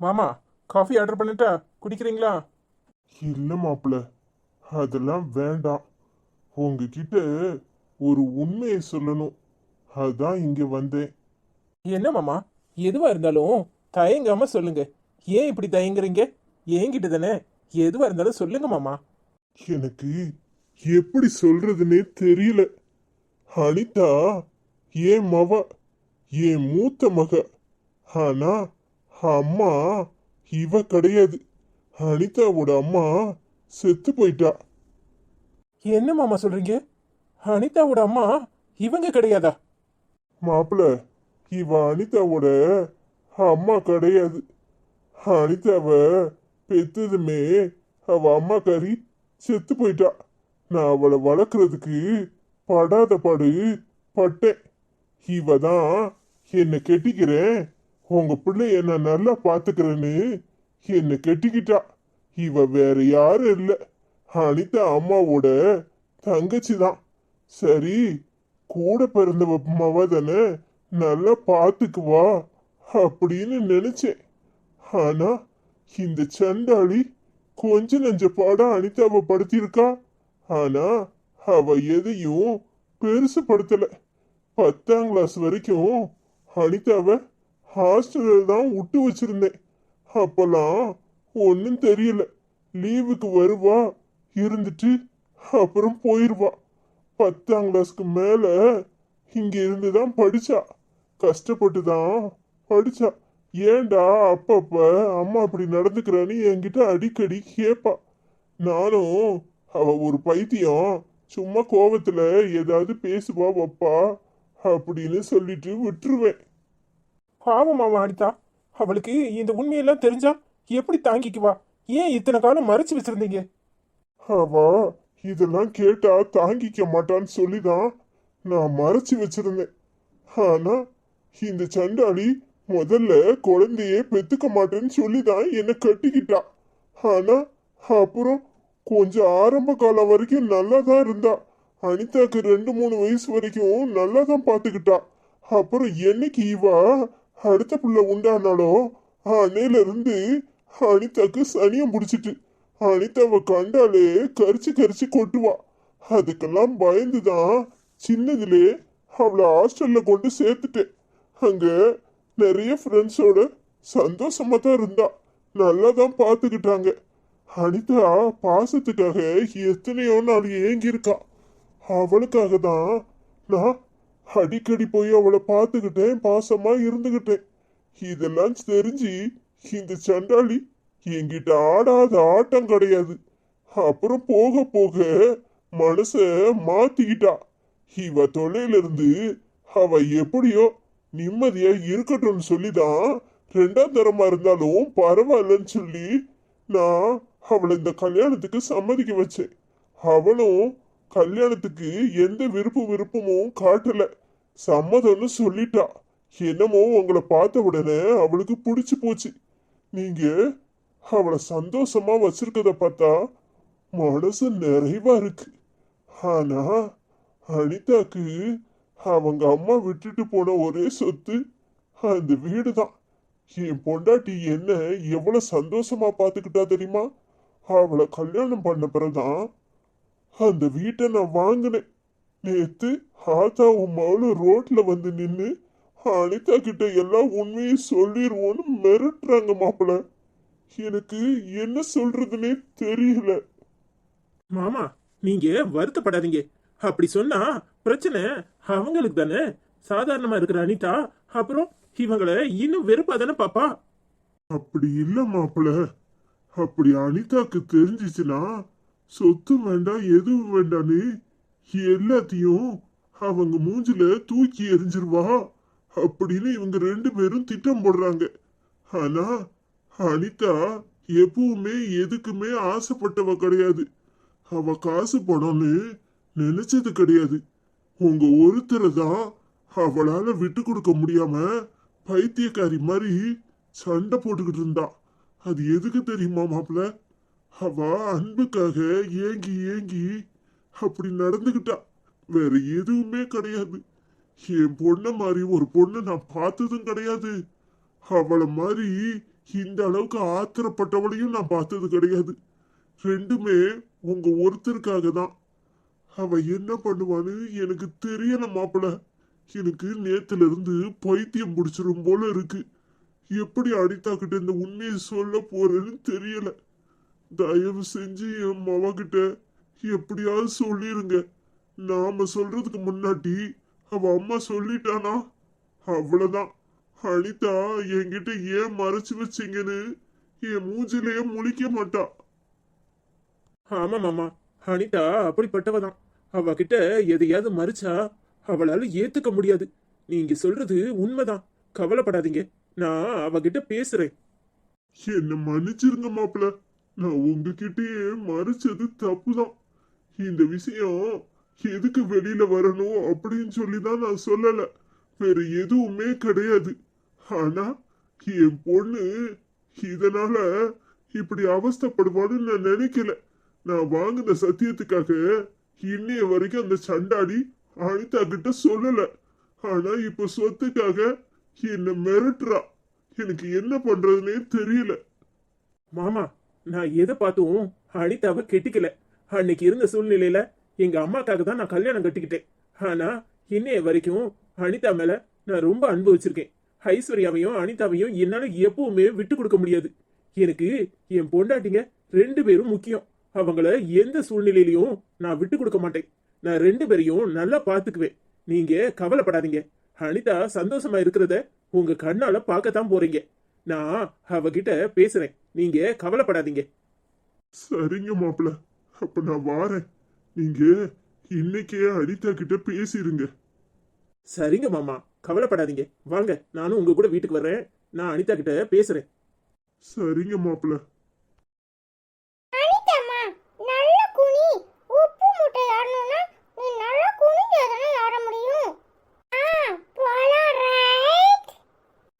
மாமா coffee order பண்ணட்டா குடிக்கிறீங்களா? இல்ல மாப்பிள்ள அதெல்லாம் வேண்டாம். உங்ககிட்ட ஒரு உண்மையை சொல்லணும். அதான் இங்க வந்தேன். என்ன மாமா எதுவா இருந்தாலும் தயங்காம சொல்லுங்க. ஏன் இப்படி தயங்குறீங்க? என்கிட்ட தானே. எதுவா இருந்தாலும் சொல்லுங்க மாமா. எனக்கு எப்படி சொல்றதுன்னே தெரியல. அனிதா ஏன் மவ என் மூத்த மக? ஆனா அம்மா இவ கிடையாது. அனிதாவோட அம்மா செத்து போயிட்டா. என்ன மாமா சொல்றீங்க? அனிதாவோட அம்மா இவங்க கிடையாதா? மாப்பிள இவ அனிதாவோட அம்மா கிடையாது. அனிதாவ பெத்ததுமே அவ அம்மா கறி செத்து போயிட்டா. நான் அவளை வளர்க்கறதுக்கு படாத பாடு பட்டேன். இவ தான் என்னை கெட்டிக்கிறேன். உங்க பிள்ளைய நான் நல்லா பாத்துக்கிறேன்னு என்னை கெட்டிக்கிட்டா. இவ வேற யாரும் இல்லை. அனிதா அம்மாவோட தங்கச்சி தான் சரி கூட பிறந்தவ மவதனை தானே நல்லா பார்த்துக்குவா அப்படின்னு நினைச்சேன். ஆனா இந்த சண்டாளி கொஞ்ச நஞ்ச பாடம் அனிதாவை படுத்தியிருக்கா ஆனா அவ எதையும் பெருசுப்படுத்தலை பத்தாம் கிளாஸ் வரைக்கும் அனிதாவை ஹாஸ்டலில் தான் விட்டு வச்சிருந்தேன். அப்பெல்லாம் ஒன்றும் தெரியல. லீவுக்கு வருவா இருந்துட்டு அப்புறம் போயிடுவா பத்தாம் கிளாஸ்க்கு மேலே இங்கே இருந்து தான் படித்தா கஷ்டப்பட்டு தான் படித்தா ஏண்டா அப்பப்ப அம்மா அப்படி நடந்துக்கிறான்னு என்கிட்ட அடிக்கடி கேட்பா நானும் அவ ஒரு பைத்தியம் சும்மா கோபத்தில் ஏதாவது பேசுவா வப்பா அப்படின்னு சொல்லிட்டு விட்டுருவேன். பாவம் மாமா அனிதா அவளுக்கு இந்த உண்மையெல்லாம் தெரிஞ்சா எப்படி தாங்கிக்குவா? ஏன் இத்தனை காலம் மறைச்சு வச்சிருந்தீங்க? அவ இதெல்லாம் கேட்டா தாங்கிக்க மாட்டான்னு சொல்லிதான் நான் மறைச்சு வச்சிருந்தேன். ஆனா இந்த சண்டாளி முதல்ல குழந்தையே பெத்துக்க மாட்டேன்னு சொல்லிதான் என்னை கட்டிக்கிட்டா. ஆனா அப்புறம் கொஞ்சம் ஆரம்ப காலம் வரைக்கும் நல்லா தான் இருந்தா. அனிதாக்கு ரெண்டு மூணு வயசு வரைக்கும் நல்லா தான் பார்த்துக்கிட்டா அப்புறம் என்னைக்கு இவா அடுத்த பிள்ளை உண்டானாலும் அன்னையில இருந்து அனிதாக்கு சனியம் பிடிச்சிட்டு. அனிதாவை கண்டாலே கரிச்சு கரிச்சு கொட்டுவா. அதுக்கெல்லாம் பயந்துதான் சின்னதுலே அவளை ஹாஸ்டல்ல கொண்டு சேர்த்துட்டேன். அங்க நிறைய ஃப்ரெண்ட்ஸோட சந்தோஷமா தான் இருந்தா. நல்லா தான் பார்த்துக்கிட்டாங்க. அனிதா பாசத்துக்காக எத்தனையோ நாள் ஏங்கியிருக்கா. அவளுக்காக தான் நான் அடிக்கடி போய் அவளை பார்த்துக்கிட்டேன் பாசமா இருந்துகிட்டேன். இதெல்லாம் தெரிஞ்சு இந்த சண்டாளி என்கிட்ட ஆடாத ஆட்டம் கிடையாது. அப்புறம் போக போக மனச மாத்திக்கிட்டா. இவ தொலைல அவ எப்படியோ நிம்மதியா இருக்கட்டும்னு சொல்லிதான் ரெண்டாம் தரமா இருந்தாலும் பரவாயில்லன்னு சொல்லி நான் அவளை இந்த கல்யாணத்துக்கு சம்மதிக்க வச்சேன். அவளும் கல்யாணத்துக்கு எந்த விருப்பு விருப்பமும் காட்டல. சம்மதம்னு சொல்லிட்டா. என்னமோ உங்களை பார்த்த உடனே அவளுக்கு பிடிச்சு போச்சு. நீங்க அவளை சந்தோஷமா வச்சிருக்கத பார்த்தா மனசு நிறைவா இருக்கு. ஆனா அனிதாக்கு அவங்க அம்மா விட்டுட்டு போன ஒரே சொத்து அந்த வீடு தான் என் பொண்டாட்டி என்ன எவ்வளவு சந்தோஷமா பார்த்துக்கிட்டா தெரியுமா? அவளை கல்யாணம் பண்ண பிறகுதான் அந்த வீட்டை நான் வாங்கினேன். நேத்து ஆத்தா உன் மகளும் ரோட்ல வந்து நின்னு அனிதா கிட்ட எல்லாம் உண்மையை சொல்லிடுவோன்னு மிரட்டுறாங்க மாப்பிள. எனக்கு என்ன சொல்றதுன்னே தெரியல. மாமா நீங்க வருத்தப்படாதீங்க. அப்படி சொன்னா பிரச்சனை அவங்களுக்கு தானே. சாதாரணமா இருக்கிற அனிதா அப்புறம் இவங்களை இன்னும் வெறுப்பா தானே பாப்பா? அப்படி இல்ல மாப்பிள. அப்படி அனிதாக்கு தெரிஞ்சிச்சுன்னா சொத்து வேண்டாம் எதுவும் வேண்டான்னு எல்லாத்தையும் அவங்க மூஞ்சில தூக்கி எரிஞ்சிருவா அப்படின்னு இவங்க ரெண்டு பேரும் திட்டம் போடுறாங்க. ஆனா அனிதா எப்பவுமே எதுக்குமே ஆசைப்பட்டவ கிடையாது. அவ காசு பணம்னு நினைச்சது கிடையாது. உங்க ஒருத்தரை தான் அவளால விட்டு கொடுக்க முடியாம பைத்தியக்காரி மாதிரி சண்டை போட்டுக்கிட்டு இருந்தா. அது எதுக்கு தெரியுமா மாப்பிள்ள? அவ அன்புக்காக ஏங்கி ஏங்கி அப்படி நடந்துகிட்டா. வேற எதுவுமே கிடையாது. என் பொண்ணை மாதிரி ஒரு பொண்ணை நான் பார்த்ததும் கிடையாது. அவளை மாதிரி இந்த அளவுக்கு ஆத்திரப்பட்டவளையும் நான் பார்த்தது கிடையாது. ரெண்டுமே உங்க ஒருத்தருக்காக தான். அவ என்ன பண்ணுவான்னு எனக்கு தெரியல மாப்பிள. எனக்கு நேத்துல இருந்து பைத்தியம் பிடிச்சிரும் போல இருக்கு. எப்படி அடித்தாக்கிட்ட இந்த உண்மையை சொல்ல போறேன்னு தெரியல. தயவு செஞ்சு என் மவ கிட்ட எப்படியாவது சொல்லிருங்க. நாம சொல்றதுக்கு முன்னாடி அவ அம்மா சொல்லிட்டானா? அவ்வளவுதான். அனிதா என்கிட்ட ஏன் மறைச்சு வச்சீங்கன்னு என் மூஞ்சிலேயே முழிக்க மாட்டா. ஆமா மாமா அனிதா அப்படிப்பட்டவதான். அவகிட்ட எதையாவது மறிச்சா அவளால ஏத்துக்க முடியாது. நீங்க சொல்றது உண்மைதான். கவலைப்படாதீங்க. நான் அவகிட்ட பேசுறேன். என்ன மன்னிச்சிருங்க மாப்பிள்ள. நான் உங்ககிட்டயே மறைச்சது தப்புதான். இந்த விஷயம் எதுக்கு வெளியில வரணும் அப்படின்னு சொல்லி தான் நான் சொல்லல. வேற எதுவுமே கிடையாது. ஆனா என் பொண்ணு இதனால இப்படி அவஸ்தைப்படுவான்னு நான் நினைக்கல. நான் வாங்கின சத்தியத்துக்காக இன்னைய வரைக்கும் அந்த சண்டாடி அனிதா கிட்ட சொல்லல. ஆனா இப்ப சொத்துக்காக என்ன மிரட்டுறா. எனக்கு என்ன பண்றதுனே தெரியல. மாமா நான் எதை பார்த்தும் அனிதாவை கெட்டிக்கல. அன்னைக்கு இருந்த சூழ்நிலையில எங்க அம்மாக்காக தான் நான் கல்யாணம் கட்டிக்கிட்டேன். ஆனா இன்னைய வரைக்கும் அனிதா மேல நான் ரொம்ப அன்பு வச்சிருக்கேன். ஐஸ்வர்யாவையும் அனிதாவையும் என்னால எப்பவுமே விட்டு கொடுக்க முடியாது. எனக்கு என் பொண்டாட்டிங்க ரெண்டு பேரும் முக்கியம். அவங்கள எந்த சூழ்நிலையிலையும் நான் விட்டு கொடுக்க மாட்டேன். நான் ரெண்டு பேரையும் நல்லா பாத்துக்குவேன் நீங்க கவலைப்படாதீங்க. அனிதா சந்தோஷமா இருக்கிறத உங்க கண்ணால பார்க்கத்தான் போறீங்க. நான் அவகிட்ட பேசுறேன். நீங்க கவலைப்படாதீங்க. சரிங்க மாப்பிள. அப்ப நான் வாரேன். நீங்க இன்னைக்கே அனிதா கிட்ட பேசிருங்க. சரிங்க மாமா. கவலைப்படாதீங்க. வாங்க நானும் உங்க கூட வீட்டுக்கு வர்றேன். நான் அனிதா கிட்ட பேசுறேன். சரிங்க மாப்பிள அனிதாம்மா நல்ல குனி உப்பு மூட்டை ஆடணும்னா நீ நல்லா குனிஞ்சாதானே ஆட முடியும் ஆ போலாம் ரைட்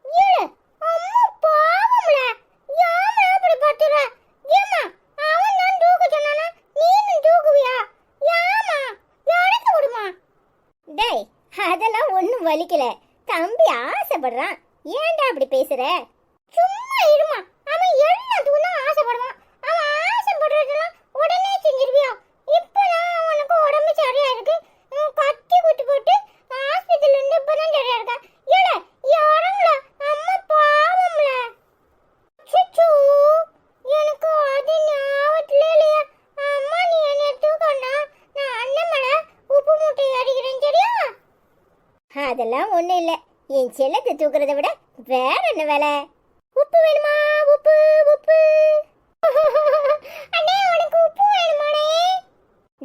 ஏழு அம்மா பாவம்ல யாமல அப்படி பத்துற ஏமா அவன் தான் தூக்க சொன்னானா நீனும் தூக்குவியா யாமா எனக்கு விடுமா டேய் அதெல்லாம் ஒண்ணும் வலிக்கல தம்பி ஆசைப்படுறான் ஏன்டா அப்படி பேசுற? சும்மா இருமா. அவன் எல்லாத்துக்கும் ஆசைப்படுவான். அவன் ஆசைப்படுறதெல்லாம் உடனே செஞ்சிருவியா? இப்பதான் அவனுக்கு உடம்பு சரியா இருக்கு. அவன் கத்தி குத்து போட்டு ஹாஸ்பிட்டல் இருந்து இப்பதான் சரியா இருக்கா ஏல யாருங்கள அம்மா பாவம்ல. சுச்சு எனக்கு அது ஞாபகத்துல இல்லையா. அம்மா நீ என்னை தூக்கண்டா? நான் அண்ணன் மேல உப்பு மூட்டை அடிக்கிறேன் சரியா? அதெல்லாம் ஒண்ணும் இல்ல. என் செல்லத்தை தூக்குறத விட வேற என்ன வேலை? உப்பு வேணுமா? உப்பு உப்பு. அண்ணே உனக்கு உப்பு வேணுமாடே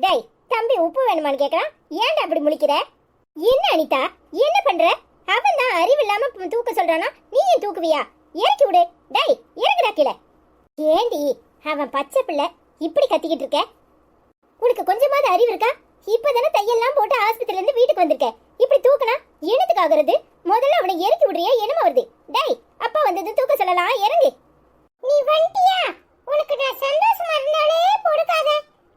டேய் தம்பி உப்பு வேணுமான்னு கேக்குறான். ஏன்டா அப்படி முழிக்கிற? என்ன அனிதா? என்ன பண்ற? அவன் தான் அறிவு இல்லாம தூக்க சொல்றானா? நீ ஏன் தூக்குவியா? இறக்கி விடு. டேய் இறங்குடா கீழே. ஏண்டி அவன் பச்சை பிள்ளை இப்படி கத்திக்கிட்டு இருக்க? உனக்கு கொஞ்சமாவது அறிவு இருக்கா? இப்பதானே தையெல்லாம் போட்டு ஆஸ்பத்திரில இருந்து வீட்டுக்கு வந்திருக்க. இப்படி தூக்குனா என்னத்துக்கு ஆகுறது? முதல்ல அவனை இறக்கி விடுறியா? என்னமா வருது. டேய் அப்பா வந்தது தூக்க சொல்லலாம். இறங்கு. நீ வந்துட்டியா உனக்கு நான் சந்தோஷமா இருந்தாலே பொறுக்காத.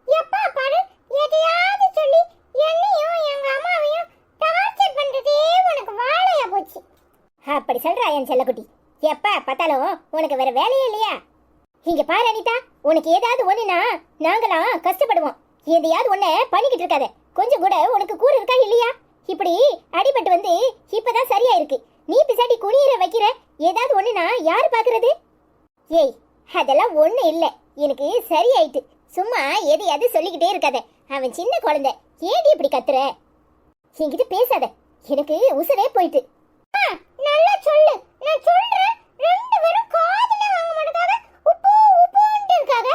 எப்பா பாரு எதையாவது சொல்லி என்னையும் எங்க அம்மாவையும் டார்ச்சர் பண்றதே உனக்கு வாழையா போச்சு. அப்படி சொல்றா என் செல்லக்குட்டி. எப்ப பார்த்தாலும் உனக்கு வேற வேலையே இல்லையா? இங்க பாரு அனிதா உனக்கு ஏதாவது ஒண்ணுனா நாங்களாம் கஷ்டப்படுவோம். எதையாவது ஒண்ணு பண்ணிக்கிட்டு இருக்காத. கொஞ்சம் கூட உனக்கு கூறு இருக்கா இல்லையா? இப்படி அடிபட்டு வந்து இப்பதான் சரியா இருக்கு நீ பிசாடி குனியிற வைக்கிற ஏதாவது ஒண்ணுனா யாரு பாக்குறது? ஏய் அதெல்லாம் ஒண்ணு இல்ல. எனக்கு சரியாயிட்டு. சும்மா எதையாவது சொல்லிக்கிட்டே இருக்காத. அவன் சின்ன குழந்தை. ஏடி இப்படி கத்துற? என்கிட்ட பேசாத. எனக்கு உசுரே போயிட்டு. நல்லா சொல்லு. நான் சொல்றேன். ரெண்டு பேரும் காதுல வாங்க மாட்டாங்க உப்பு உப்புன்ட்டு இருக்காங்க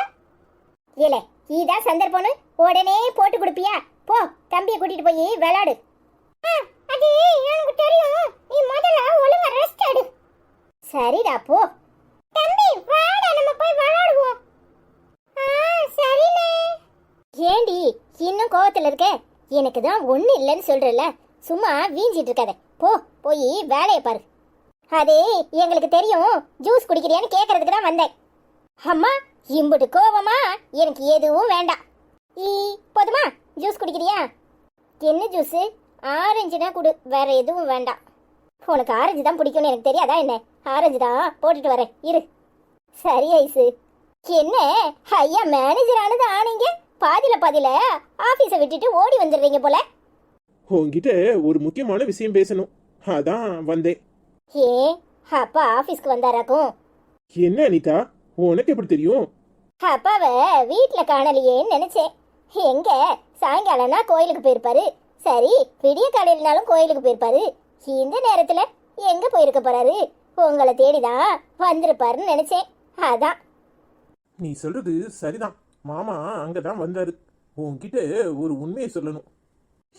ஏலே இதான் சந்தர்ப்பம்னு உடனே போட்டு கொடுப்பியா? போ தம்பியை கூட்டிட்டு போய் விளையாடு. அது எனக்கு தெரியும். நீ முதல்ல ஒழுங்கா ரெஸ்ட் எடு. சரிடா போ. தம்பி வாடா நம்ம போய் விளையாடுவோம். ஆ சரிண்ணே. ஏண்டி இன்னும் கோவத்துல இருக்க? எனக்கு தான் ஒண்ணு இல்லைன்னு சொல்றல சும்மா வீஞ்சிட்டு இருக்காத. போ போய் வேலையை பாரு. அது எங்களுக்கு தெரியும். ஜூஸ் குடிக்கிறியான்னு கேட்கறதுக்கு தான் வந்தேன். அம்மா இம்புட்டு கோவமா? எனக்கு எதுவும் வேண்டாம். ஈ போதுமா? ஜூஸ் குடிக்கிறியா? என்ன ஜூஸு ஆரஞ்சுனா குடு. வேற எதுவும் வேண்டாம். உனக்கு ஆரஞ்சு தான் பிடிக்கும்னு எனக்கு தெரியாதா என்ன? ஆரஞ்சு தான். போட்டுட்டு வரேன். இரு. சரி ஐசு. என்ன? ஐயா மேனேஜர் ஆனது ஆனீங்க? பாதியில பாதியில ஆபீஸை விட்டுட்டு ஓடி வந்துடுறீங்க போல. உன்கிட்ட ஒரு முக்கியமான விஷயம் பேசணும். அதான் வந்தேன். ஏ அப்பா ஆபீஸ்க்கு வந்தாராக்கும்? என்ன அனிதா? உனக்கு எப்படி தெரியும்? அப்பாவை வீட்ல காணலையேன்னு நினைச்சேன். எங்க? சாயங்காலம்னா கோயிலுக்கு போயிருப்பாரு. சரி விடிய காலையிலனாலும் கோயிலுக்கு போயிருப்பாரு. இந்த நேரத்துல எங்க போயிருக்க போறாரு? உங்களை தேடிதான் வந்திருப்பாருன்னு நினைச்சேன். அதான். நீ சொல்றது சரிதான். மாமா அங்கதான் வந்தாரு. உன்கிட்ட ஒரு உண்மையை சொல்லணும்.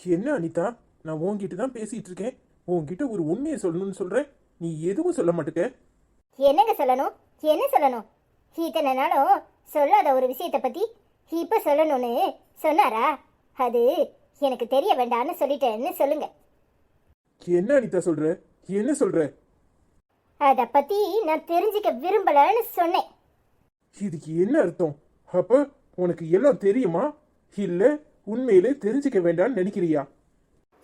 என்ன அனிதா? நான் உன்கிட்ட தான் பேசிட்டு இருக்கேன். உன்கிட்ட ஒரு உண்மையை சொல்லணும்னு சொல்றேன். நீ எதுவும் சொல்ல மாட்டுக்க? என்னங்க சொல்லணும்? என்ன சொல்லணும்? இத்தனை நாளும் சொல்லாத ஒரு விஷயத்தை பத்தி இப்ப சொல்லணும்னு சொன்னாரா? அது எனக்கு தெரிய வேண்டாம்னு சொல்லிட்டேன்னு சொல்லுங்க. என்ன அனிதா சொல்ற? என்ன சொல்ற? அத பத்தி நான் தெரிஞ்சுக்க விரும்பலன்னு சொன்னேன். இதுக்கு என்ன அர்த்தம்? அப்ப உனக்கு எல்லாம் தெரியுமா? இல்ல உண்மையிலே தெரிஞ்சுக்க வேண்டாம்னு நினைக்கிறியா?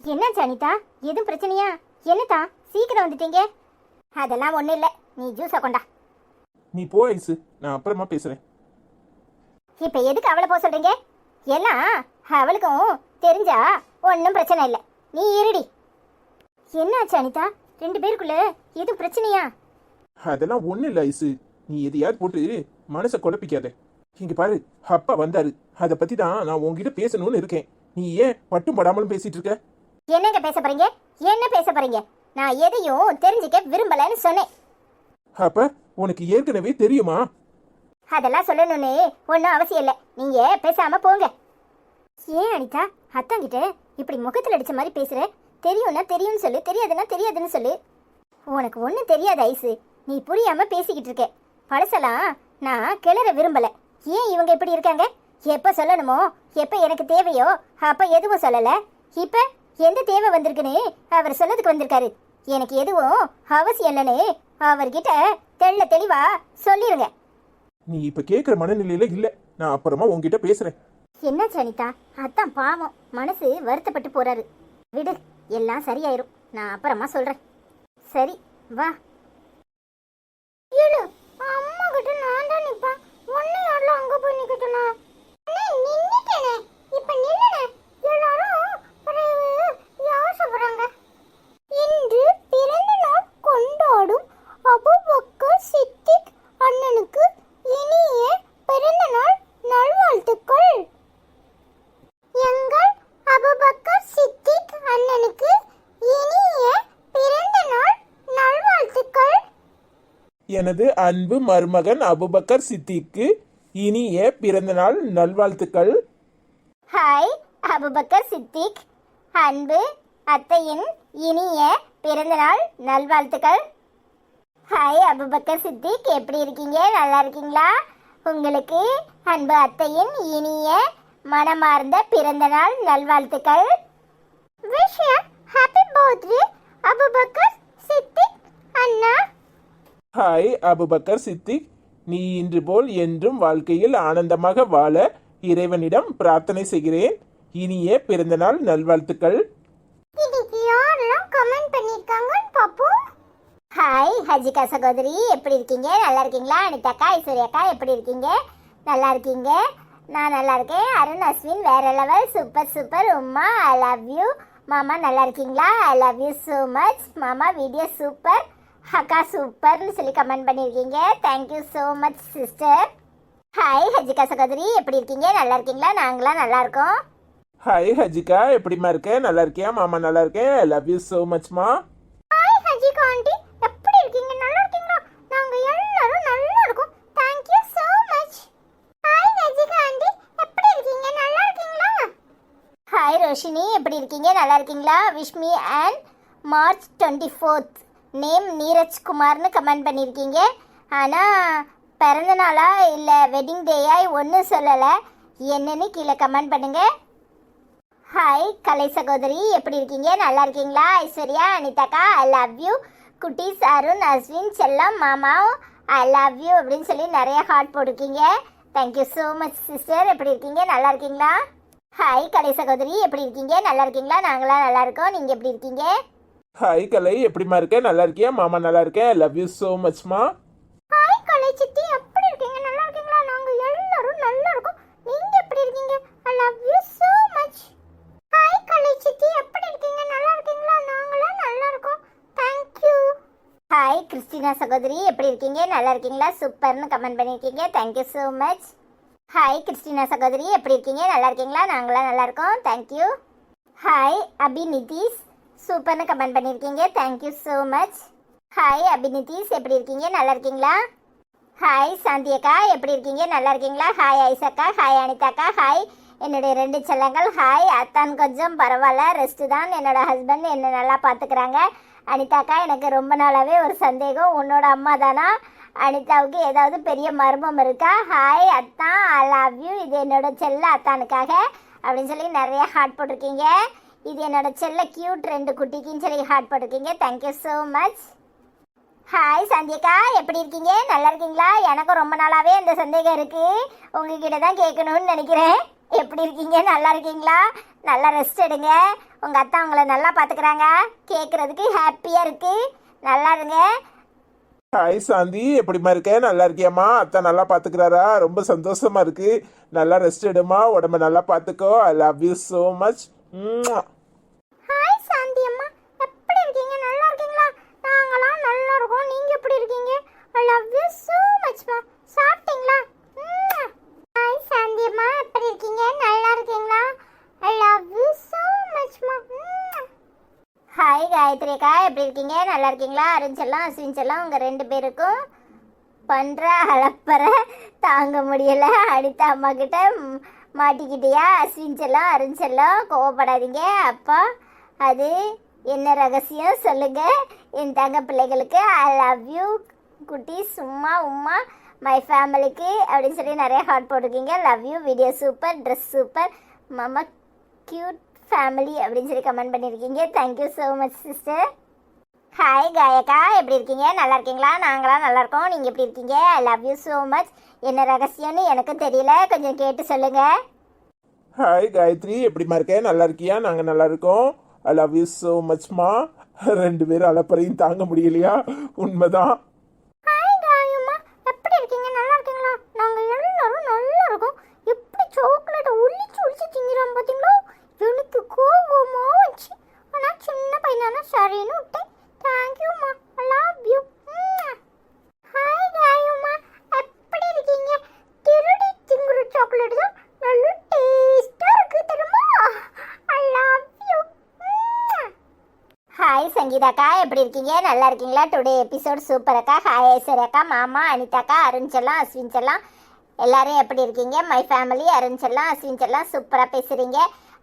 என்னாச்சு அனிதா? எதுவும் பிரச்சனையா? என்னத்தா? சீக்கிரம் வந்துட்டீங்க. அதெல்லாம் ஒண்ணும் இல்ல. நீ ஜூஸை கொண்டா. நீ போ ஐசு. நான் அப்புறமா பேசுறேன். இப்ப எதுக்கு அவளை போக சொல்றீங்க? எல்லாம் அவளுக்கும் தெரிஞ்சா ஒன்றும் பிரச்சனை இல்லை. நீ இருடி. என்னாச்சு அனிதா? ரெண்டு பேருக்குள்ள எதுவும் பிரச்சனையா? அதெல்லாம் ஒண்ணு இல்ல ஐசு. நீ எதையாவது போட்டு மனசை குழப்பிக்காத. இங்க பாரு அப்பா வந்தாரு. அதை பத்தி தான் நான் உன்கிட்ட பேசணும்னு இருக்கேன். நீ ஏன் பட்டும் படாமலும் பேசிட்டு இருக்க? என்னங்க பேச போறீங்க? என்ன பேச போறீங்க? நான் எதையும் தெரிஞ்சுக்க விரும்பலன்னு சொன்னேன். அப்ப உனக்கு ஏற்கனவே தெரியுமா? அதெல்லாம் சொல்லணும்னு ஒன்றும் அவசியம் இல்லை. நீங்க பேசாம போங்க. ஏன் அனிதா? அத்தாங்கிட்ட இப்படி முகத்தில் அடித்த மாதிரி பேசுகிற தெரியும்னா தெரியும்னு சொல்லு தெரியாதுன்னா தெரியாதுன்னு சொல்லு. உனக்கு ஒன்றும் தெரியாது ஐசு. நீ புரியாமல் பேசிக்கிட்டு இருக்க. பழசெல்லாம் நான் கிளற விரும்பலை. ஏன் இவங்க இப்படி இருக்காங்க? எப்போ சொல்லணுமோ எப்போ எனக்கு தேவையோ அப்போ எதுவும் சொல்லலை. இப்போ எந்த தேவை வந்திருக்குன்னு அவர் சொல்லதுக்கு வந்திருக்காரு. எனக்கு எதுவும் அவசியம் இல்லைன்னு அவர்கிட்ட தெள்ள தெளிவா சொல்லிருங்க. நீ இப்ப கேக்குற மனநிலையில இல்ல. நான் அப்புறமா உன்கிட்ட பேசுறேன். என்ன சனிதா? அதான் பாவம். மனசு வருத்தப்பட்டு போறாரு. விடு எல்லாம் சரியாயிரும். நான் அப்புறமா சொல்றேன். சரி வா. அம்மா கிட்ட நான் தான் நிப்பேன். ஒண்ணு யாரெல்லாம் அங்க போய் நிக்கட்டுனா நின்னுட்டேனே. இப்ப நில்லுனே எல்லாரும் யோசிப்படுறாங்க இன்று பிறந்த நாள் கொண்டாடும் அபுபக்கர் சித்திக் அண்ணனுக்கு இனிய பிறந்த நாள் நல்வாழ்த்துக்கள் எங்கள் அபுபக்கர் சித்திக் அண்ணனுக்கு இனிய பிறந்த நாள் நல்வாழ்த்துக்கள் எனது அன்பு மருமகன் அபுபக்கர் சித்திக்கு இனிய பிறந்தநாள் நல்வாழ்த்துக்கள். ஹாய் அபுபக்கர் சித்திக். அன்பு அத்தையின் இனிய பிறந்தநாள் நல்வாழ்த்துக்கள். ஹாய் அபுபக்கர் சித்திக். எப்படி இருக்கீங்க? நல்லா இருக்கீங்களா? உங்களுக்கு அன்பு அத்தையின் இனிய மனமார்ந்த பிறந்தநாள் நல்வாழ்த்துக்கள். விஷயம் happy birthday Abubakar hi Abubakar Siddiq நீ இன்று போல் என்றும் வாழ்க்கையில் ஆனந்தமாக வாழ இறைவனிடம் பிரார்த்தனை செய்கிறேன். இனிய பிறந்தநாள் நல்வாழ்த்துக்கள். இன்னைக்கு யாரெல்லாம் கமெண்ட் பண்ணிருக்காங்கன்னு பாப்போம் ஹாய் ஹஜிகா சகோதரி. எப்படி இருக்கீங்க? நல்லா இருக்கீங்களா? அனிதாக்கா ஐஸ்வர்யாக்கா எப்படி இருக்கீங்க? நல்லா இருக்கீங்க? நான் நல்லா இருக்கேன். அருண் அஸ்வின் வேற level. Super super. Uma I love you மாமா நல்லா இருக்கீங்களா? I love you so much மாமா வீடியோ சூப்பர் அக்கா சூப்பர்னு சொல்லி கமெண்ட் பண்ணியிருக்கீங்க. Thank you so much sister hi Hajika சகோதரி. எப்படி இருக்கீங்க? நல்லா இருக்கீங்களா? நாங்களாம் நல்லா இருக்கோம். ஹாய் ஹஜிகா. எப்படிம்மா இருக்க? நல்லா இருக்கியா? மாமா நல்லா இருக்கேன் லவ் யூ ஸோ மச்மா ஹாய் ஹஜிகா ஆண்டி. எப்படி இருக்கீங்க? நல்லா இருக்கீங்களா? நாங்க எல்லாரும் நல்லா இருக்கோம். Thank you so much hi Hajika aunty. எப்படி இருக்கீங்க? நல்லா இருக்கீங்களா? ஹாய் ரோஷினி. எப்படி இருக்கீங்க? நல்லா இருக்கீங்களா? Wish me and March twenty fourth name Neeraj குமார்னு comment பண்ணியிருக்கீங்க ஆனால் பிறந்த நாளா இல்லை வெட்டிங் டேயா ஒன்றும் சொல்லலை. என்னன்னு கீழே கமெண்ட் பண்ணுங்கள் ஹாய் கலை சகோதரி எப்படி இருக்கீங்க? நல்லா இருக்கீங்களா? ஐஸ்வர்யா அனிதாக்கா ஐ லவ் யூ குட்டீஸ் அருண் அஸ்வின் செல்லம் மாமா ஐ லவ் யூ அப்படின்னு சொல்லி நிறைய ஹார்ட் போட்டிருக்கீங்க. தேங்க்யூ ஸோ மச் சிஸ்டர் எப்படி இருக்கீங்க? நல்லா இருக்கீங்களா? ஹாய் கலை சகோதரி எப்படி இருக்கீங்க? நல்லா இருக்கீங்களா? நாங்களாம் நல்லா இருக்கோம். நீங்கள் எப்படி இருக்கீங்க? ஹாய் கலை எப்படிம்மா இருக்க? நல்லா இருக்கியா? மாமா நல்லா இருக்கேன் லவ் யூ ஸோ மச்மா ஹாய் கலை சித்தி. எப்படி இருக்கீங்க? நல்லா இருக்கீங்களா? நாங்க எல்லாரும் நல்லா இருக்கோம். நீங்க எப்படி இருக்கீங்க? I love you so much hi Kalai சித்தி. எப்படி இருக்கீங்க? நல்லா இருக்கீங்களா? நாங்களாம் நல்லா இருக்கோம். தேங்க் யூ ஹாய் கிறிஸ்டினா சகோதரி. எப்படி இருக்கீங்க? நல்லா இருக்கீங்களா? சூப்பர்னு கமெண்ட் பண்ணியிருக்கீங்க. Thank you so much hi Christina சகோதரி. எப்படி இருக்கீங்க? நல்லா இருக்கீங்களா? நாங்களாம் நல்லா இருக்கோம். Thank you hi Abi Nitish சூப்பர்னு கமெண்ட் பண்ணியிருக்கீங்க. Thank you much hi Abi எப்படி இருக்கீங்க? நல்லா இருக்கீங்களா? ஹாய் சாந்தி அக்கா எப்படி இருக்கீங்க? நல்லா இருக்கீங்களா? ஹாய் ஐசக்கா. ஹாய் அனிதாக்கா. ஹாய் என்னுடைய ரெண்டு செல்லங்கள். ஹாய் அத்தான் கொஞ்சம் பரவாயில்ல. ரெஸ்ட்டு தான். என்னோட ஹஸ்பண்ட் என்னை நல்லா பார்த்துக்கிறாங்க அனிதாக்கா எனக்கு ரொம்ப நாளாகவே ஒரு சந்தேகம். உன்னோட அம்மா தானா? அனிதாவுக்கு ஏதாவது பெரிய மர்மம் இருக்கா? ஹாய் அத்தான். ஐ லவ் யூ இது என்னோட செல்ல அத்தானுக்காக அப்படின்னு சொல்லி நிறைய ஹார்ட் போட்டிருக்கீங்க. இது என்னோட செல்ல கியூட் ரெண்டு குட்டிக்குன்னு சொல்லி ஹார்ட் போட்டிருக்கீங்க thank you so much hi சந்தியக்கா. எப்படி இருக்கீங்க? நல்லா இருக்கீங்களா? எனக்கும் ரொம்ப நாளாவே இந்த சந்தேகம் இருக்கு. உங்ககிட்ட தான் கேட்கணும்னு நினைக்கிறேன். எப்படி இருக்கீங்க? நல்லா இருக்கீங்களா? நல்லா ரெஸ்ட் எடுங்க. உங்க அத்தா உங்களை நல்லா பாத்துக்கிறாங்க. கேட்கறதுக்கு ஹாப்பியா இருக்கு. நல்லா இருங்க. ஹாய் சாந்தி. எப்படிம்மா இருக்க? நல்லா இருக்கியாம்மா? அத்தா நல்லா பார்த்துக்கிறாரா ரொம்ப சந்தோஷமா இருக்கு. நல்லா ரெஸ்ட் எடுமா உடம்ப நல்லா பார்த்துக்கோ I love you so much hi Shanthi அம்மா எப்படி இருக்கீங்க? நல்லா இருக்கீங்களா? நாங்களாம் நல்லா இருக்கோம். நீங்க எப்படி இருக்கீங்க? I love you so much மா சாப்பிட்டீங்களா? ஹாய் சாந்தி அம்மா. எப்படி இருக்கீங்க? நல்லா இருக்கீங்களா? I love you so much மா ஹாய் காயத்ரி அக்கா எப்படி இருக்கீங்க? நல்லா இருக்கீங்களா? அருஞ்செல்லாம் அஸ்வின்செல்லாம் உங்கள் ரெண்டு பேருக்கும் பண்ணுற அலப்பற தாங்க முடியலை. அனிதா அம்மா கிட்ட மாட்டிக்கிட்டியா? அஸ்வின் செல்லம் அருண் செல்லம் கோவப்படாதீங்க. அப்பா அது என்ன ரகசியம்? சொல்லுங்க. என் தங்க பிள்ளைகளுக்கு ஐ லவ் யூ குட்டி சும்மா உம்மா மை ஃபேமிலிக்கு அப்படின்னு சொல்லி நிறைய ஹார்ட் போட்டிருக்கீங்க. Love you video super dress super mama cute family அப்படின்னு சொல்லி கமெண்ட் பண்ணியிருக்கீங்க thank you so much sister hi காயக்கா எப்படி இருக்கீங்க? நல்லா இருக்கீங்களா? நாங்களாம் நல்லா இருக்கோம். நீங்கள் எப்படி இருக்கீங்க? I love you so much என்ன ரகசியம்னு எனக்கும் தெரியல. கொஞ்சம் கேட்டு சொல்லுங்க. ஹாய் காயத்ரி எப்படிம்மா இருக்கேன் நல்லா இருக்கியா? நாங்கள் நல்லா இருக்கோம். ஐ லவ் யூ ஸோ மச்மா ரெண்டு பேரும் அலப்பறையும் தாங்க முடியலையா? உண்மைதான் ஹாய் காயம்மா எப்படி இருக்கீங்க நல்லா இருக்கீங்களா நாங்கள் எல்லாரும் நல்லா இருக்கோம் எப்படி சாக்லேட்டை ஒளிச்சு ஒளிச்சு திங்கிறோம் பார்த்தீங்களா எனக்கு கோவமா வச்சு ஆனால் சின்ன பையனான சரின்னு விட்டேன் தேங்க்யூம்மா ஐ லவ் யூ ஹாய் காயம்மா எப்படி இருக்கீங்க திருடி திங்குற சாக்லேட் தான் நல்ல டேஸ்டாக இருக்கு தெரியுமா ஐ லவ் யூ ஹாய் சங்கீதாக்கா எப்படி இருக்கீங்க? நல்லா இருக்கீங்களா? டுடே எபிசோட் சூப்பர் அக்கா. ஹாய் ஐஸ்வர்யாக்கா மாமா அனிதாக்கா அருண் செல்லம் அஸ்வின் செல்லம். எல்லாரும் எப்படி இருக்கீங்க? மை ஃபேமிலி அருண் செல்லாம் அஸ்வின் செல்லம் சூப்பராக பேசுகிறீங்க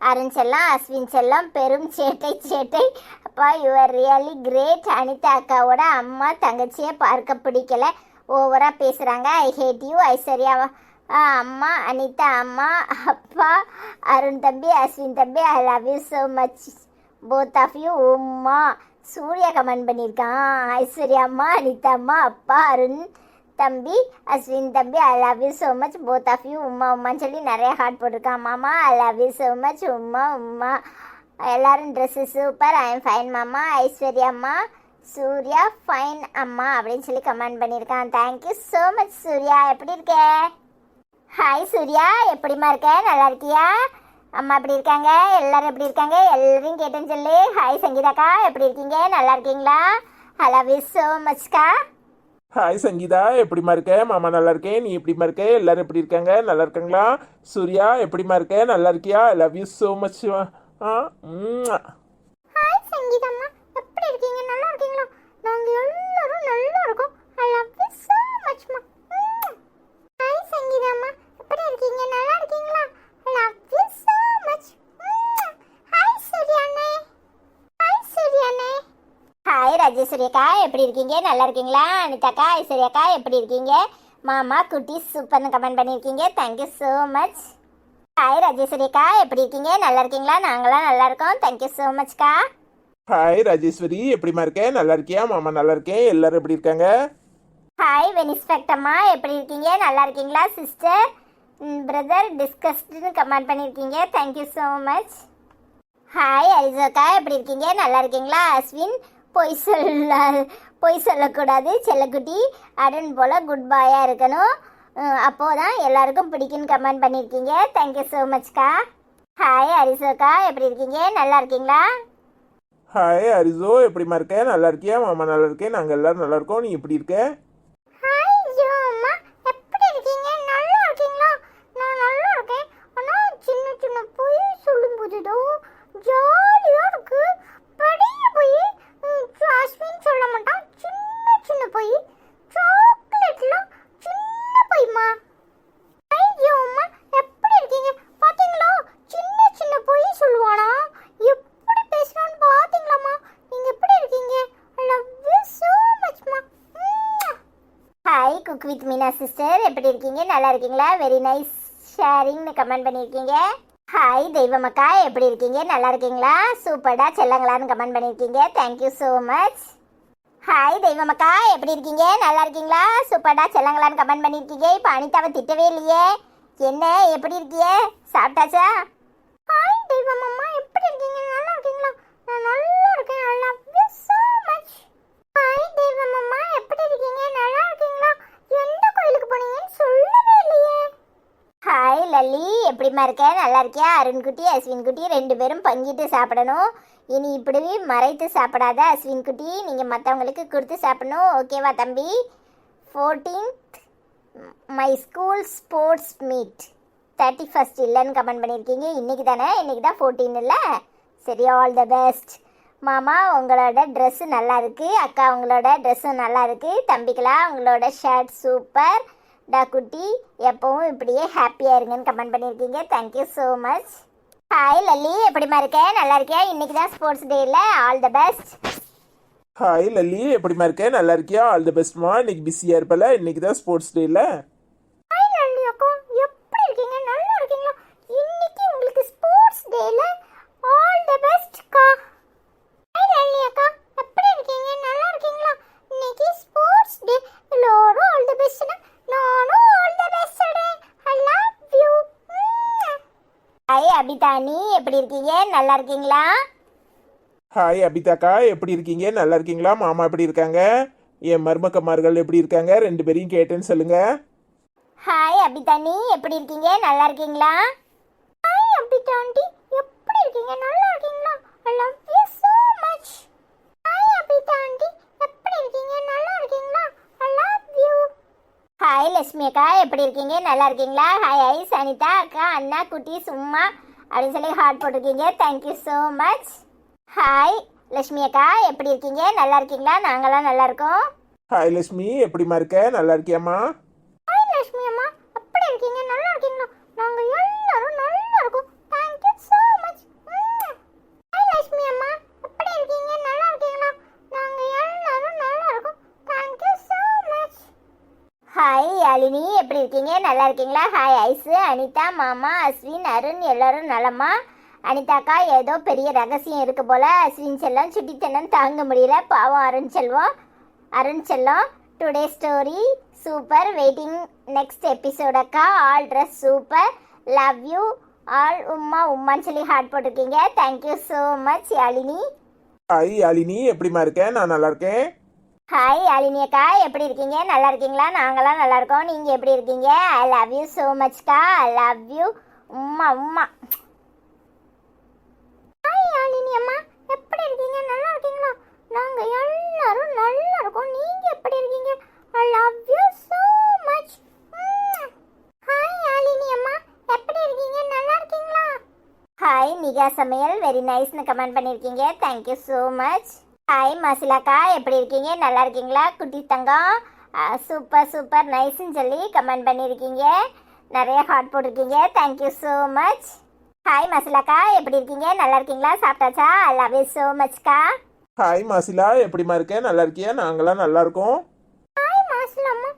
அருண் செல்லாம் அஸ்வின் செல்லம் பெரும் சேட்டை சேட்டை. அப்பா யூஆர் ரியலி கிரேட் அனிதா அக்காவோட அம்மா தங்கச்சியை பார்க்க பிடிக்கல. ஓவராக பேசுகிறாங்க ஐ ஹேட் யூ ஐஸ்வர்யா. அம்மா அனிதா அம்மா அப்பா அருண் தம்பி அஸ்வின் தம்பி I love you so much both of you உம்மா. சூர்யா கமெண்ட் பண்ணியிருக்கான். ஐஸ்வர்யா அம்மா அனிதா அம்மா அப்பா அருண் தம்பி அஸ்வின் தம்பி I love you so much both of you உம்மா உம்மான்னு சொல்லி நிறைய ஹார்ட் போட்டிருக்கான். மாமா I love you so much உம்மா உம்மா. எல்லாரும் dress super I am fine மாமா. ஐஸ்வர்யா அம்மா சூர்யா ஃபைன் அம்மா அப்படின்னு சொல்லி கமெண்ட் பண்ணியிருக்கான். Thank you so much Surya. எப்படி இருக்க? ஹாய் சூர்யா. எப்படிம்மா இருக்க? நல்லா இருக்கியா? அம்மா எப்படி இருக்காங்க? எல்லாரும் எப்படி இருக்காங்க? எல்லாரையும் கேட்டேன்னு சொல்லு. ஹாய் சங்கீதாக்கா. எப்படி இருக்கீங்க? நல்லா இருக்கீங்களா? ஐ லவ் யூ ஸோ மச்க்கா ஹாய் சங்கீதா. எப்படிம்மா இருக்க? மாமா நல்லா இருக்கேன் நீ எப்படிம்மா இருக்க? எல்லாரும் எப்படி இருக்காங்க? நல்லா இருக்காங்களா? சூர்யா எப்படிம்மா இருக்க? நல்லா இருக்கியா? I love you so much ah. Hi சங்கீதம்மா எப்படி இருக்கீங்க நல்லா இருக்கீங்களா நாங்கள் எல்லாரும் நல்லா இருக்கோம் ஐ லவ் யூ ஸோ மச்மா ஹாய் சங்கீதம்மா எப்படி இருக்கீங்க நல்லா இருக்கீங்களா I love you so much hi சூர்யாண்ணே hi சூர்யாண்ணே ஹாய் ராஜேஸ்வரியக்கா எப்படி இருக்கீங்க? நல்லா இருக்கீங்களா? அனிதாக்கா ஐஸ்வர்யாக்கா எப்படி இருக்கீங்க? மாமா குட்டி சூப்பர்னு கமெண்ட் பண்ணியிருக்கீங்க. Thank you so much hi ராஜேஸ்வரிக்கா எப்படி இருக்கீங்க? நல்லா இருக்கீங்களா? நாங்களாம் நல்லா இருக்கோம். தேங்க்யூ ஸோ மச்க்கா ஹாய் ராஜேஸ்வரி எப்படிம்மா இருக்க? நல்லா இருக்கியா? மாமா நல்லா இருக்கேன் எல்லாரும் எப்படி இருக்காங்க? ஹாய் வெனிஸ்பெக்ட் அம்மா எப்படி இருக்கீங்க? நல்லா இருக்கீங்களா சிஸ்டர் பிரதர் டிஸ்கஸ்ட்னு கமெண்ட் பண்ணியிருக்கீங்க. Thank you so much hi அரிசோக்கா எப்படி இருக்கீங்க? நல்லா இருக்கீங்களா அஸ்வின்? பொய் சொல்ல பொய் சொல்லக்கூடாது. செல்லக்குட்டி அருண் போல் குட் பாயாக இருக்கணும். அப்போது தான் எல்லாருக்கும் பிடிக்குன்னு கமெண்ட் பண்ணியிருக்கீங்க தேங்க்யூ ஸோ மச்க்கா ஹாய் அரிசோக்கா எப்படி இருக்கீங்க? நல்லா இருக்கீங்களா? ஹாய் அரிசோ. எப்படிமா இருக்க? நல்லா இருக்கியா? மாமா நல்லா இருக்கேன் நாங்கள் எல்லாரும் நல்லா இருக்கோம். நீ எப்படி இருக்க ஹாய் ஜோ அம்மா எப்படி இருக்கீங்க நல்லா இருக்கீங்களா நான் நல்லா இருக்கேன் ஆனா சின்ன சின்ன பொய் சொல்லும்போது தான் ஜாலியா இருக்கு பெரிய பொய் ம், அஸ்வின் சொல்ல மாட்டான் சின்ன சின்ன பொய் சாக்லேட்லாம் சின்ன பொய்மா ஹாய் ஜோ அம்மா எப்படி இருக்கீங்க பாத்தீங்களா சின்ன சின்ன பொய் சொல்லுவானா எப்படி பேசுறான்னு பாத்தீங்களாம்மா நீங்க எப்படி இருக்கீங்க I love you so much மா hi cook with Meena sister எப்படி இருக்கீங்க? நல்லா இருக்கீங்களா? வெரி நைஸ் ஷேரிங்னு கமெண்ட் பண்ணியிருக்கீங்க. ஹாய் தெய்வமக்கா. எப்படி இருக்கீங்க? நல்லா இருக்கீங்களா? சூப்பர்டா செல்லங்களான்னு கமெண்ட் பண்ணியிருக்கீங்க. Thank you so much hi தெய்வமக்கா. எப்படி இருக்கீங்க? நல்லா இருக்கீங்களா? சூப்பர்டா செல்லங்களான்னு கமெண்ட் பண்ணியிருக்கீங்க. இப்போ அனிதாவை திட்டவே இல்லையே. என்ன? எப்படி இருக்கீங்க சாப்பிட்டாச்சா ஹாய் தெய்வம் அம்மா எப்படி இருக்கீங்க நல்லா இருக்கீங்களா நான் நல்லா இருக்கேன் I love you so much hi Deivam அம்மா எப்படி இருக்கீங்க நல்லா இருக்கீங்களா எந்த கோயிலுக்கு போனீங்கன்னு சொல்லவே இல்லையே ஹாய் எப்படிமா எப்படிம்மா இருக்க? நல்லா இருக்கியா? அருண்குட்டி அஸ்வின் குட்டி ரெண்டு பேரும் பங்கிட்டு சாப்பிடணும். இனி இப்படி மறைத்து சாப்பிடாத அஸ்வின் குட்டி நீங்கள் மற்றவங்களுக்கு கொடுத்து சாப்பிடணும். ஓகேவா தம்பி? Fourteenth my school sports meet thirty first இல்லைன்னு கமெண்ட் பண்ணியிருக்கீங்க. இன்னைக்கு தானே? இன்றைக்கி தான் ஃபோர்டீன் இல்லை? சரி ஆல் த பெஸ்ட் மாமா உங்களோட ட்ரெஸ்ஸு நல்லா இருக்குது அக்கா உங்களோட ட்ரெஸ்ஸும் நல்லா இருக்குது தம்பிக்கெலாம் உங்களோட ஷர்ட் சூப்பர் டா குட்டி எப்பவும் இப்படியே ஹாப்பியாக இருங்கன்னு கமெண்ட் பண்ணியிருக்கீங்க. Thank you so much hi Lalli. எப்படிமா இருக்க? நல்லா இருக்கியா? இன்னைக்கு தான் ஸ்போர்ட்ஸ் டே இல்லை all the best hi Lalli. எப்படிமா இருக்க? நல்லா இருக்கியா? ஆல் தி பெஸ்ட்மா இன்னைக்கு பிஸியாக இருப்பல? இன்னைக்கு தான் ஸ்போர்ட்ஸ் டேல ஹாய் லல்லி அக்கா. எப்படி இருக்கீங்க? நல்லா இருக்கீங்களா? இன்னைக்கு உங்களுக்கு ஸ்போர்ட்ஸ் டேல ஆல் தி பெஸ்ட் அக்கா ஹாய் லல்லி அக்கா எப்படி இருக்கீங்க நல்லா இருக்கீங்களா இன்னைக்கு ஸ்போர்ட்ஸ் டே எல்லாரும் ஆல் தி பெஸ்ட்னா நானும் all the best I love you hi Abithani எப்படி இருக்கீங்க? நல்லா இருக்கீங்களா? ஹாய் அபிதாக்கா. எப்படி இருக்கீங்க? நல்லா இருக்கீங்களா? மாமா எப்படி இருக்காங்க? என் மருமக்கமார்கள் எப்படி இருக்காங்க? ரெண்டு பேரையும் கேட்டேன்னு சொல்லுங்க. ஹாய் அபிதானி எப்படி இருக்கீங்க? நல்லா இருக்கீங்களா? Hi Abitha aunty. எப்படி இருக்கீங்க? நல்லா இருக்கீங்களா? I love you so much hi Abitha aunty. எப்படி இருக்கீங்க? நல்லா இருக்கீங்களா? I love you hi Lakshmi அக்கா. எப்படி இருக்கீங்க? நல்லா இருக்கீங்களா? ஹாய் ஹாய் சனிதா அக்கா அண்ணா குட்டி சும்மா. அப்படின்னு சொல்லி ஹார்ட் போட்டிருக்கீங்க. Thank you so much hi Lakshmi அக்கா எப்படி இருக்கீங்க? நல்லா இருக்கீங்களா? நாங்களாம் நல்லா இருக்கோம். ஹாய் லட்சுமி எப்படிமா இருக்க? நல்லா இருக்கியாம்மா? ஹாய் லட்சுமி அம்மா. நளினி எப்படி இருக்கீங்க? நல்லா இருக்கீங்களா? ஹாய் ஐசு அனிதா மாமா அஸ்வின் அருண் எல்லாரும் நலமா? அனிதாக்கா ஏதோ பெரிய ரகசியம் இருக்கு போல. அஸ்வின் செல்லம் சுட்டித்தனம் தாங்க முடியல. பாவம் அருண் செல்வம். அருண் செல்லம் today story super waiting next எபிசோடக்கா all dress super love you all உம்மா உம்மான்னு சொல்லி ஹார்ட் போட்டிருக்கீங்க. Thank you so much Yazhini. Hi Yazhini எப்படிமா இருக்கேன் நான் நல்லா இருக்கேன். ஹாய் அலினியக்கா அக்கா. எப்படி இருக்கீங்க? நல்லா இருக்கீங்களா? நாங்களாம் நல்லா இருக்கோம். நீங்கள் எப்படி இருக்கீங்க? ஐ லவ் யூ ஸோ மச்க்கா ஐ லவ் யூ உம்மா உம்மா. ஹாய் யாழினி அம்மா. எப்படி இருக்கீங்க? நல்லா இருக்கீங்களா? நாங்கள் எல்லாரும் நல்லா இருக்கோம். நீங்கள் எப்படி இருக்கீங்க? I love you so much hi Yazhini அம்மா. எப்படி இருக்கீங்க? நல்லா இருக்கீங்களா? ஹாய் நிகா சமையல். வெரி நைஸ்னு கமெண்ட் பண்ணியிருக்கீங்க thank you so much hi மசிலாக்கா எப்படி இருக்கீங்க? நல்லா இருக்கீங்களா? குட்டி தங்கம் சூப்பர் சூப்பர் நைஸ்ன்னு சொல்லி கமெண்ட் பண்ணியிருக்கீங்க நிறைய ஹார்ட் போட்டிருக்கீங்க. Thank you so much hi மசிலாக்கா எப்படி இருக்கீங்க? நல்லா இருக்கீங்களா? சாப்பிட்டாச்சா? ஐ லவ் யூ ஸோ மச்க்கா ஹாய் மாசிலா எப்படிமா இருக்க? நல்லா இருக்கியா? நாங்களாம் நல்லா இருக்கோம். ஹாய் மாசிலம்மா